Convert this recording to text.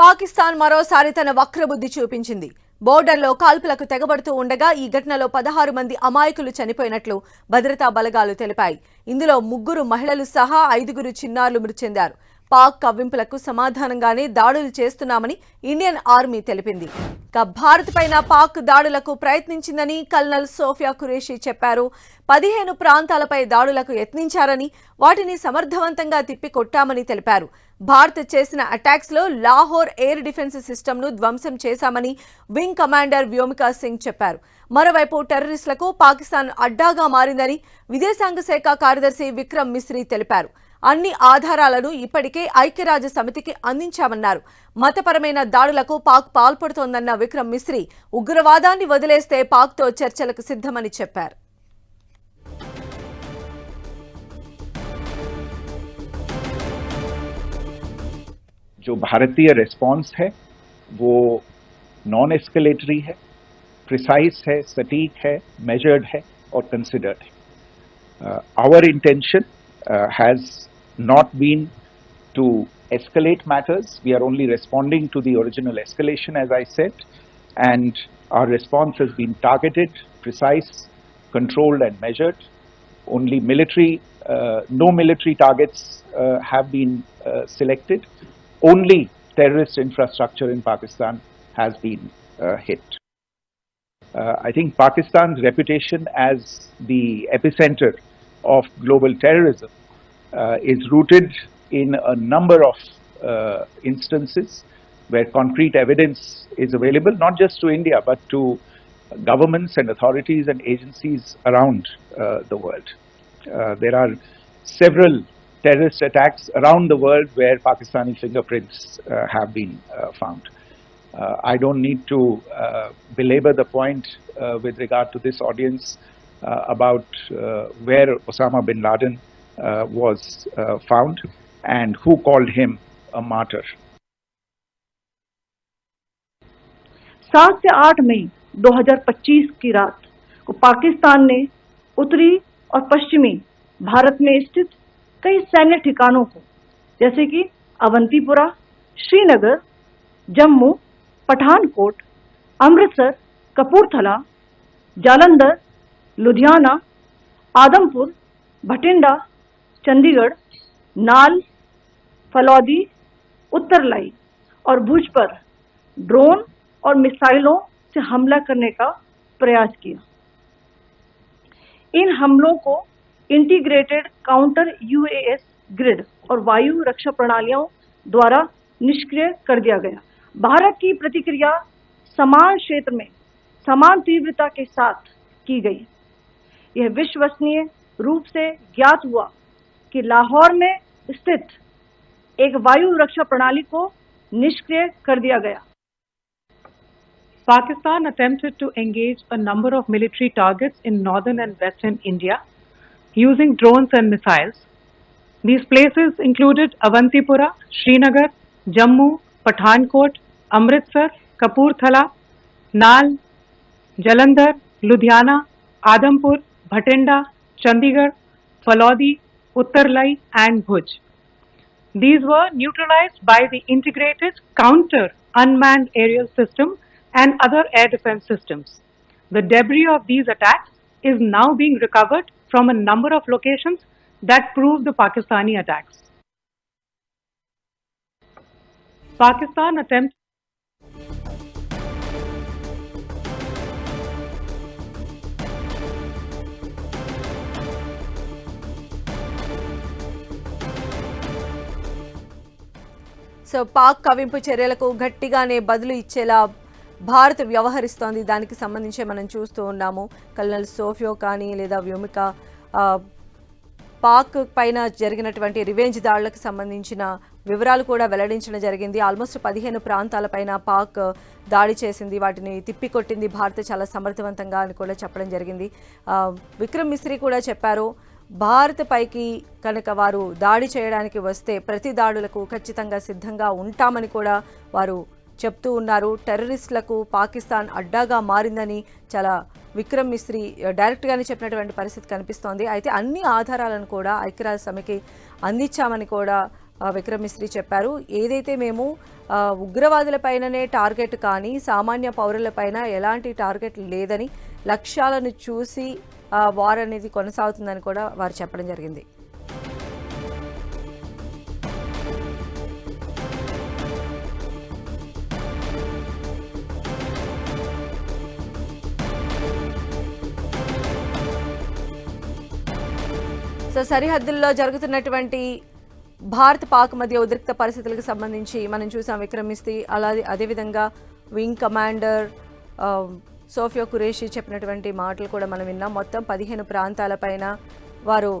పాకిస్తాన్ మరోసారి తన వక్రబుద్ధి చూపించింది. బోర్డర్లో కాల్పులకు తెగబడుతూ ఉండగా ఈ ఘటనలో పదహారు మంది అమాయకులు చనిపోయినట్లు భద్రతా బలగాలు తెలిపాయి. ఇందులో ముగ్గురు మహిళలు సహా ఐదుగురు చిన్నారులు మృతి చెందారు. పాక్ కవ్వింపులకు సమాధానంగానే దాడులు చేస్తున్నామని ఇండియన్ ఆర్మీ తెలిపింది. ఇక భారత్ పైన పాక్ దాడులకు ప్రయత్నించిందని కల్నల్ సోఫియా ఖురేషి చెప్పారు. పదిహేను ప్రాంతాలపై దాడులకు యత్నించారని వాటిని సమర్థవంతంగా తిప్పికొట్టామని తెలిపారు. భారత్ చేసిన అటాక్స్లో లాహోర్ ఎయిర్ డిఫెన్స్ సిస్టమ్ను ధ్వంసం చేశామని వింగ్ కమాండర్ వ్యోమికా సింగ్ చెప్పారు. మరోవైపు టెర్రరిస్టులకు పాకిస్తాన్ అడ్డాగా మారిందని విదేశాంగ శాఖ కార్యదర్శి విక్రమ్ మిశ్రీ తెలిపారు. అన్ని ఆధారాలను ఇప్పటికే ఐక్యరాజ్య సమితికి అందించామన్నారు మతపరమైన దాడులకు పాక్ పాల్పడుతోందన్న విక్రమ్ మిశ్రీ ఉగ్రవాదాన్ని వదిలేస్తే పాక్తో చర్చలకు సిద్ధమని చెప్పారు जो भारतीय रिस्पांस है वो नॉन एस्केलेटरी है प्रिसाइज है सटीक है मेजर्ड है और कंसिडर्ड है our intention has not been to escalate matters. We are only responding to the original escalation, as I said, and our response has been targeted, precise, controlled, and measured. Only military, uh, no military targets uh, have been uh, selected. Only terrorist infrastructure in Pakistan has been uh, hit. Uh, I think Pakistan's reputation as the epicenter of global terrorism is rooted in a number of uh, instances where concrete evidence is available, not just to India, but to governments and authorities and agencies around uh, the world. Uh, there are several terrorist attacks around the world where Pakistani fingerprints uh, have been uh, found. Uh, I don't need to uh, belabor the point uh, with regard to this audience uh, about uh, where Osama bin Laden uh, was uh, found and who called him a martyr. सात से आठ मई 2025 की रात को पाकिस्तान ने उत्तरी और पश्चिमी भारत में स्थित कई सैन्य ठिकानों को जैसे कि अवंतीपुरा श्रीनगर जम्मू पठानकोट अमृतसर कपूरथला जालंधर लुधियाना आदमपुर भटिंडा चंडीगढ़, नाल, फलौदी, उत्तरलाई और भुज पर ड्रोन और मिसाइलों से हमला करने का प्रयास किया। इन हमलों को इंटीग्रेटेड काउंटर यूएएस ग्रिड और वायु रक्षा प्रणालियों द्वारा निष्क्रिय कर दिया गया। भारत की प्रतिक्रिया समान क्षेत्र में समान तीव्रता के साथ की गई। यह विश्वसनीय रूप से ज्ञात हुआ कि लाहौर में स्थित एक वायु रक्षा प्रणाली को निष्क्रिय कर दिया गया। Pakistan attempted to engage a number of military targets in northern and western India using drones and missiles these places included Awantipora Srinagar Jammu Pathankot Amritsar Kapurthala Nal Jalandhar Ludhiana Adampur Bhatinda Chandigarh Phalodi Uttarlai, and Bhuj. These were neutralized by the integrated counter unmanned aerial system and other air defense systems. The debris of these attacks is now being recovered from a number of locations that prove the Pakistani attacks. Pakistan attempt so Pak కవింపు చర్యలకు గట్టిగానే బదులు ఇచ్చేలా భారత్ వ్యవహరిస్తోంది. దానికి సంబంధించి మనం చూస్తూ ఉన్నాము. Colonel సోఫియో కానీ లేదా వ్యోమిక పాక్ పైన జరిగినటువంటి రివెంజ్ దాడులకు సంబంధించిన వివరాలు కూడా వెల్లడించడం జరిగింది. ఆల్మోస్ట్ పదిహేను ప్రాంతాలపైన పాక్ దాడి చేసింది. వాటిని తిప్పికొట్టింది భారత్ చాలా సమర్థవంతంగా అని కూడా చెప్పడం జరిగింది. విక్రమ్ మిశ్రీ కూడా చెప్పారు. భారత్ పైకి కనుక వారు దాడి చేయడానికి వస్తే ప్రతి దాడులకు ఖచ్చితంగా సిద్ధంగా ఉంటామని కూడా వారు చెప్తూ ఉన్నారు. టెర్రరిస్టులకు పాకిస్తాన్ అడ్డాగా మారిందని చాలా విక్రమ్ మిస్త్రీ డైరెక్ట్గానే చెప్పినటువంటి పరిస్థితి కనిపిస్తోంది. అయితే అన్ని ఆధారాలను కూడా ఐక్యరాజ్య సమితికి అందించామని కూడా విక్రమ్ మిస్త్రీ చెప్పారు. ఏదైతే మేము ఉగ్రవాదులపైననే టార్గెట్ కానీ సామాన్య పౌరులపైన ఎలాంటి టార్గెట్ లేదని లక్ష్యాలను చూసి వార్ అనేది కొనసాగుతుందని కూడా వారు చెప్పడం జరిగింది. సో సరిహద్దుల్లో జరుగుతున్నటువంటి భారత్ పాక్ మధ్య ఉద్రిక్త పరిస్థితులకు సంబంధించి మనం చూసాం విక్రమిస్తి అలాగే అదేవిధంగా వింగ్ కమాండర్ సోఫియా కురేషి చెప్పినటువంటి మాటలు కూడా మనం విన్నాం. మొత్తం పదిహేను ప్రాంతాలపైన వారు